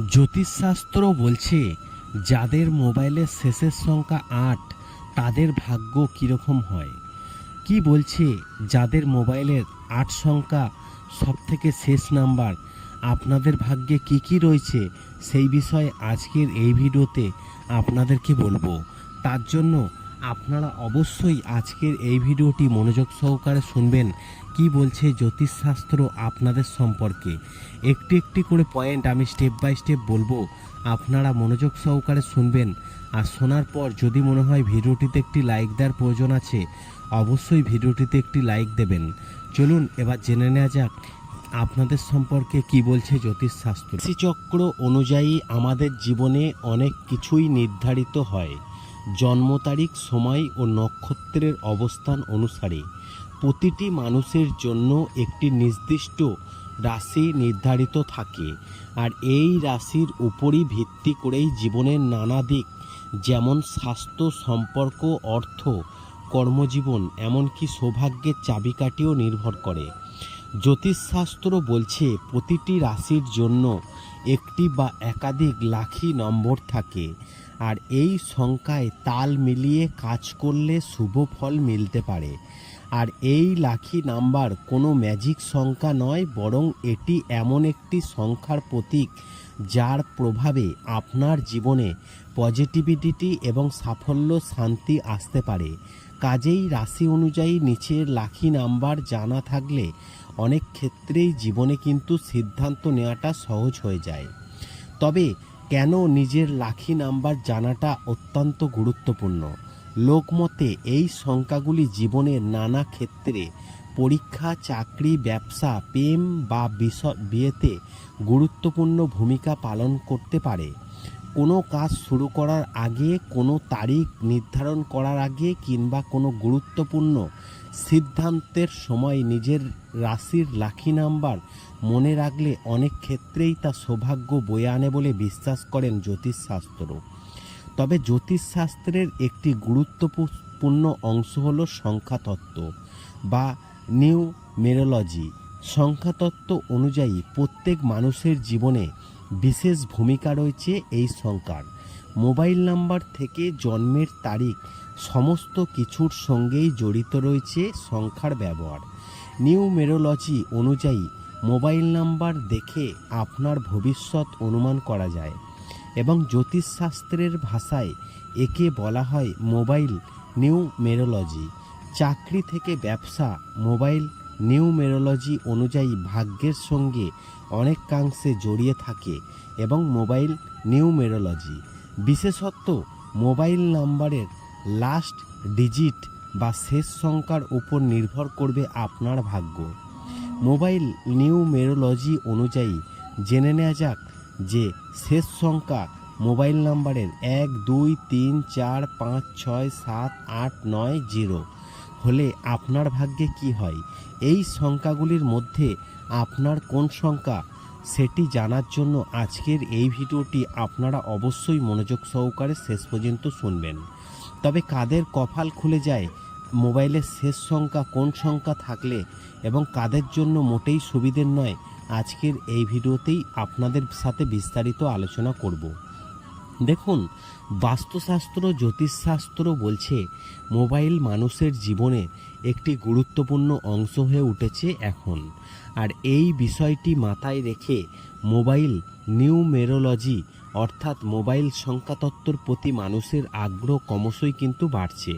জ্যোতিষশাস্ত্র বলছে, যাদের মোবাইলের শেষের সংখ্যা আট, তাদের ভাগ্য কীরকম হয়? কি বলছে, যাদের মোবাইলের আট সংখ্যা সব থেকে শেষ নাম্বার, আপনাদের ভাগ্যে কি কি রয়েছে? সেই বিষয়ে আজকের এই ভিডিওতে আপনাদেরকে বলব। তার জন্য আপনারা অবশ্যই আজকের এই ভিডিওটি মনোযোগ সহকারে শুনবেন। কি বলছে জ্যোতিষশাস্ত্র আপনাদের সম্পর্কে? একটি একটি করে পয়েন্ট আমি স্টেপ বাই স্টেপ বলব। আপনারা মনোযোগ সহকারে শুনবেন। আর শোনার পর যদি মনে হয় ভিডিওটিতে একটি লাইক দেওয়ার প্রয়োজন আছে, অবশ্যই ভিডিওটিতে একটি লাইক দেবেন। চলুন এবার জেনে নেওয়া যাক আপনাদের সম্পর্কে কি বলছে জ্যোতিষশাস্ত্র। রাশিচক্র অনুযায়ী আমাদের জীবনে অনেক কিছুই নির্ধারিত হয়। জন্ম তারিখ, সময় ও নক্ষত্রের অবস্থান অনুসারে প্রতিটি মানুষের জন্য একটি নির্দিষ্ট রাশি নির্ধারিত থাকে আর এই রাশির উপরই ভিত্তি করেই জীবনের নানা দিক, যেমন স্বাস্থ্য, সম্পর্ক, অর্থ, কর্মজীবন, এমনকি সৌভাগ্যের চাবিকাঠিও নির্ভর করে। জ্যোতিষশাস্ত্র বলছে প্রতিটি রাশির জন্য একটি বা একাধিক লাখি নম্বর থাকে আর এই সংখ্যায় তাল মিলিয়ে কাজ করলে শুভ ফল মিলতে পারে। আর এই লাখি নাম্বার কোনো ম্যাজিক সংখ্যা নয়, বরং এটি এমন একটি সংখ্যার প্রতীক যার প্রভাবে আপনার জীবনে পজিটিভিটি এবং সাফল্য শান্তি আসতে পারে। কাজেই রাশি অনুযায়ী নিচের লাখি নাম্বার জানা থাকলে অনেক ক্ষেত্রেই জীবনে কিন্তু সিদ্ধান্ত নেওয়াটা সহজ হয়ে যায়। তবে কেন নিজের লাখি নাম্বার জানাটা অত্যন্ত গুরুত্বপূর্ণ? লোকমতে এই সংখ্যাগুলি জীবনের নানা ক্ষেত্রে পরীক্ষা, চাকরি, ব্যবসা, প্রেম বা বিয়েতে গুরুত্বপূর্ণ ভূমিকা পালন করতে পারে। কোনো কাজ শুরু করার আগে, কোনো তারিখ নির্ধারণ করার আগে কিংবা কোনো গুরুত্বপূর্ণ সিদ্ধান্তের সময় নিজের রাশির লাখি নাম্বার মনে রাখলে অনেক ক্ষেত্রেই তা সৌভাগ্য বয়ে আনে বলে বিশ্বাস করেন জ্যোতিষশাস্ত্র। তবে জ্যোতিষশাস্ত্রের একটি গুরুত্বপূর্ণ অংশ হল সংখ্যাতত্ত্ব বা নিউ মেরোলজি সংখ্যাতত্ত্ব অনুযায়ী প্রত্যেক মানুষের জীবনে বিশেষ ভূমিকা রয়েছে এই সংখ্যার মোবাইল নাম্বার থেকে জন্মের তারিখ, সমস্ত কিছুর সঙ্গেই জড়িত রয়েছে সংখ্যার ব্যবহার। নিউ মেরোলজি অনুযায়ী, মোবাইল নাম্বার দেখে আপনার ভবিষ্যৎ অনুমান করা যায় এবং জ্যোতিষশাস্ত্রের ভাষায় একে বলা হয় মোবাইল নিউ মেরোলজি। চাকরি থেকে ব্যবসা, মোবাইল নিউ মেরোলজি অনুযায়ী ভাগ্যের সঙ্গে অনেকাংশে জড়িয়ে থাকে এবং মোবাইল নিউ মেরোলজি বিশেষত মোবাইল নাম্বারের লাস্ট ডিজিট বা শেষ সংখ্যার উপর নির্ভর করবে আপনার ভাগ্য। মোবাইল নিউমেরোলজি অনুযায়ী জেনে নেওয়া যাক যে শেষ সংখ্যা মোবাইল নাম্বারের এক, দুই, তিন, চার, পাঁচ, ছয়, সাত, আট, নয়, জিরো। হলে আপনার ভাগ্যে কি হয়? এই সংখ্যাগুলির মধ্যে আপনার কোন সংখ্যা সেটি জানার জন্য আজকের এই ভিডিওটি আপনারা অবশ্যই মনোযোগ সহকারে শেষ পর্যন্ত শুনবেন। তবে কাদের কপাল খুলে যায়? মোবাইলের শেষ সংখ্যা কোন সংখ্যা থাকলে এবং কাদের জন্য মোটেই সুবিধের নয়, আজকের এই ভিডিওতেই আপনাদের সাথে বিস্তারিত আলোচনা করব। দেখুন, বাস্তুশাস্ত্র, জ্যোতিষশাস্ত্র বলছে মোবাইল মানুষের জীবনে একটি গুরুত্বপূর্ণ অংশ হয়ে উঠেছে এখন। আর এই বিষয়টি মাথায় রেখে মোবাইল নিউমেরোলজি, অর্থাৎ মোবাইল সংখ্যাতত্ত্বর প্রতি মানুষের আগ্রহ ক্রমশই কিন্তু বাড়ছে।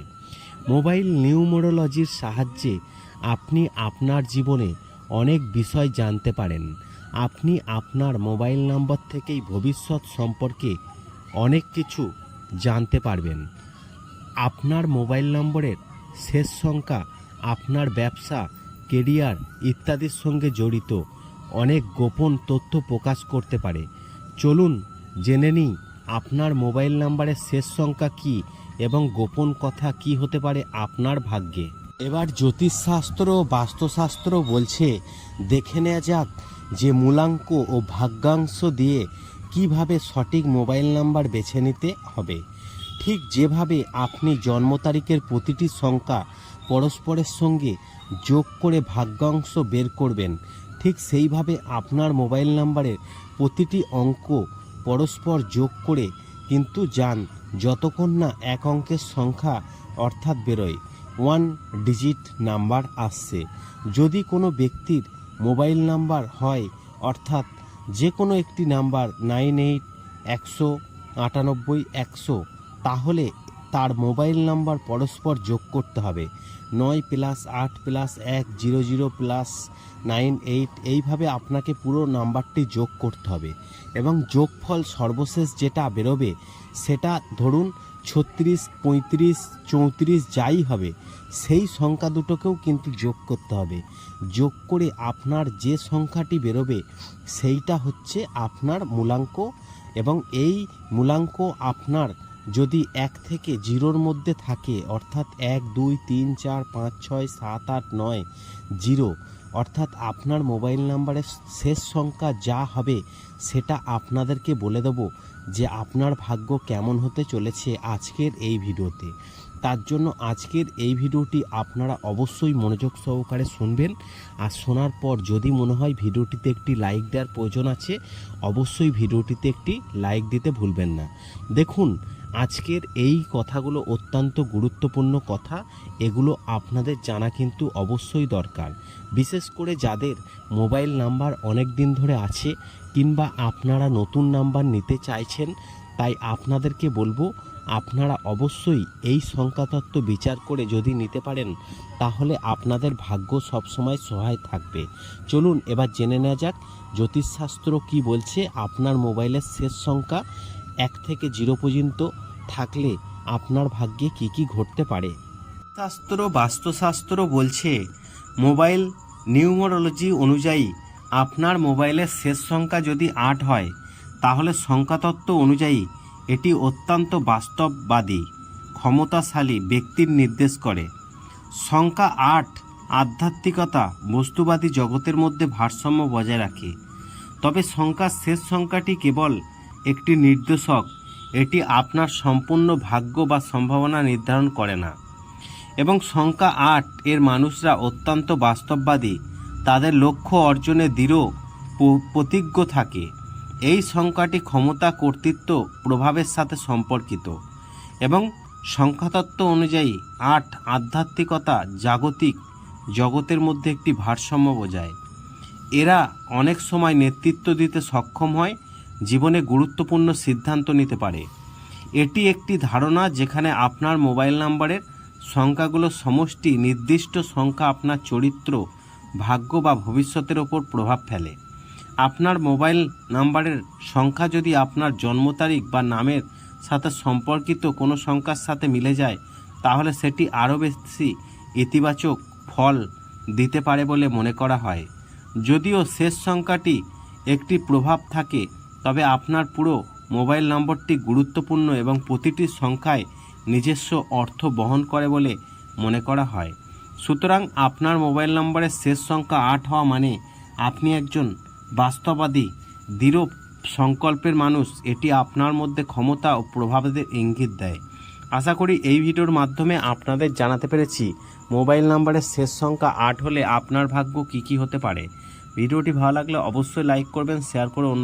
মোবাইল নিউমেরোলজির সাহায্যে আপনি আপনার জীবনে অনেক বিষয় জানতে পারেন। আপনি আপনার মোবাইল নাম্বার থেকেই ভবিষ্যৎ সম্পর্কে অনেক কিছু জানতে পারবেন। আপনার মোবাইল নম্বরের শেষ সংখ্যা, আপনার ব্যবসা, কেরিয়ার ইত্যাদির সঙ্গে জড়িত। অনেক গোপন তথ্য প্রকাশ করতে পারে। চলুন জেনে নিই আপনার মোবাইল নাম্বারের শেষ সংখ্যা কি এবং গোপন কথা কি হতে পারে আপনার ভাগ্যে। এবার জ্যোতিষশাস্ত্র ও বাস্তুশাস্ত্র বলছে, দেখে নেওয়া যাক যে মূলাঙ্ক ও ভাগ্যাংশ দিয়ে কীভাবে সঠিক মোবাইল নাম্বার বেছে নিতে হবে? ঠিক যেভাবে আপনি জন্ম তারিখের প্রতিটি সংখ্যা পরস্পরের সঙ্গে যোগ করে ভাগ্যাংশ বের করবেন, ঠিক সেইভাবে আপনার মোবাইল নাম্বারের প্রতিটি অঙ্ক পরস্পর যোগ করে কিন্তু যান, যতক্ষণ না এক অঙ্কের সংখ্যা অর্থাৎ বেরোয় ওয়ান ডিজিট নাম্বার আসছে। যদি কোনো ব্যক্তির মোবাইল নাম্বার হয় অর্থাৎ যে কোনো একটি নাম্বার নাইন এইট একশো আটানব্বই একশো, তাহলে তার মোবাইল নাম্বার পরস্পর যোগ করতে হবে। নয় প্লাস আট প্লাস এক zero zero plus nine eight, এইভাবে আপনাকে পুরো নাম্বারটি যোগ করতে হবে। এবং যোগফল সর্বশেষ যেটা বেরোবে, সেটা ধরুন ছত্রিশ, পঁয়ত্রিশ, চৌত্রিশ যাই হবে, সেই সংখ্যা দুটোকেও কিন্তু যোগ করতে হবে। যোগ করে আপনার যে সংখ্যাটি বেরোবে, সেইটা হচ্ছে আপনার মূলাঙ্ক এবং এই মূলাঙ্ক আপনার যদি এক থেকে জিরোর মধ্যে থাকে, অর্থাৎ এক, দুই, তিন, চার, পাঁচ, ছয়, সাত, আট, নয়, জিরো অর্থাৎ আপনার মোবাইল নাম্বারের শেষ সংখ্যা যা হবে সেটা আপনাদেরকে বলে দেব যে আপনার ভাগ্য কেমন হতে চলেছে আজকের এই ভিডিওতে। তার জন্য আজকের এই ভিডিওটি আপনারা অবশ্যই মনোযোগ সহকারে শুনবেন। আর শোনার পর যদি মনে হয় ভিডিওটিতে একটি লাইক দেওয়ার প্রয়োজন আছে, অবশ্যই ভিডিওটিতে একটি লাইক দিতে ভুলবেন না। দেখুন আজকের এই কথাগুলো অত্যন্ত গুরুত্বপূর্ণ কথা। এগুলো আপনাদের জানা কিন্তু অবশ্যই দরকার। বিশেষ করে যাদের মোবাইল নাম্বার অনেক দিন ধরে আছে কিংবা আপনারা নতুন নাম্বার নিতে চাইছেন, তাই আপনাদেরকে বলব, আপনারা অবশ্যই এই সংখ্যাতত্ত্ব বিচার করে যদি নিতে পারেন, তাহলে আপনাদের ভাগ্য সবসময় সহায় থাকবে। চলুন এবার জেনে নেওয়া যাক, জ্যোতিষশাস্ত্র কি বলছে, আপনার মোবাইলের শেষ সংখ্যা এক থেকে জিরো পর্যন্ত থাকলে আপনার ভাগ্যে কি কি ঘটতে পারে? শাস্ত্র বাস্তুশাস্ত্র বলছে, মোবাইল নিউমোরোলজি অনুযায়ী আপনার মোবাইলের শেষ সংখ্যা যদি আট হয়, তাহলে সংখ্যাতত্ত্ব অনুযায়ী এটি অত্যন্ত বাস্তববাদী, ক্ষমতাশালী ব্যক্তির নির্দেশ করে। সংখ্যা আট আধ্যাত্মিকতা, বস্তুবাদী জগতের মধ্যে ভারসাম্য বজায় রাখে। তবে সংখ্যার শেষ সংখ্যাটি কেবল একটি নির্দেশক এটি আপনার সম্পূর্ণ ভাগ্য বা সম্ভাবনা নির্ধারণ করে না। এবং সংখ্যা আট এর মানুষরা অত্যন্ত বাস্তববাদী। তাদের লক্ষ্য অর্জনে দৃঢ় প্রতিজ্ঞ থাকে। এই সংখ্যাটি ক্ষমতা কর্তৃত্ব প্রভাবের সাথে সম্পর্কিত। এবং সংখ্যাতত্ত্ব অনুযায়ী আট আধ্যাত্মিকতা জাগতিক জগতের মধ্যে একটি ভারসাম্য বোঝায় এরা অনেক সময় নেতৃত্ব দিতে সক্ষম হয় জীবনে গুরুত্বপূর্ণ সিদ্ধান্ত নিতে পারে। এটি একটি ধারণা যেখানে আপনার মোবাইল নাম্বারের সংখ্যাগুলো সমষ্টি নির্দিষ্ট সংখ্যা আপনার চরিত্র, ভাগ্য বা ভবিষ্যতের ওপর প্রভাব ফেলে। আপনার মোবাইল নাম্বারের সংখ্যা যদি আপনার জন্ম তারিখ বা নামের সাথে সম্পর্কিত কোনো সংখ্যার সাথে মিলে যায়, তাহলে সেটি আরও বেশি ইতিবাচক ফল দিতে পারে বলে মনে করা হয়। যদিও শেষ সংখ্যাটি একটি প্রভাব থাকে তবে আপনার পুরো মোবাইল নম্বরটি গুরুত্বপূর্ণ এবং প্রতিটি সংখ্যায় নিজস্ব অর্থ বহন করে বলে মনে করা হয়। সুতরাং আপনার মোবাইল নম্বরের শেষ সংখ্যা আট হওয়া মানে আপনি একজন বাস্তবাদী দৃঢ় সংকল্পের মানুষ। এটি আপনার মধ্যে ক্ষমতা ও প্রভাবের ইঙ্গিত দেয়। আশা করি এই ভিডিওর মাধ্যমে আপনাদের জানাতে পেরেছি মোবাইল নাম্বারের শেষ সংখ্যা আট হলে আপনার ভাগ্য কী কী হতে পারে। ভিডিওটি ভালো লাগলে অবশ্যই লাইক করবেন, শেয়ার করে অন্য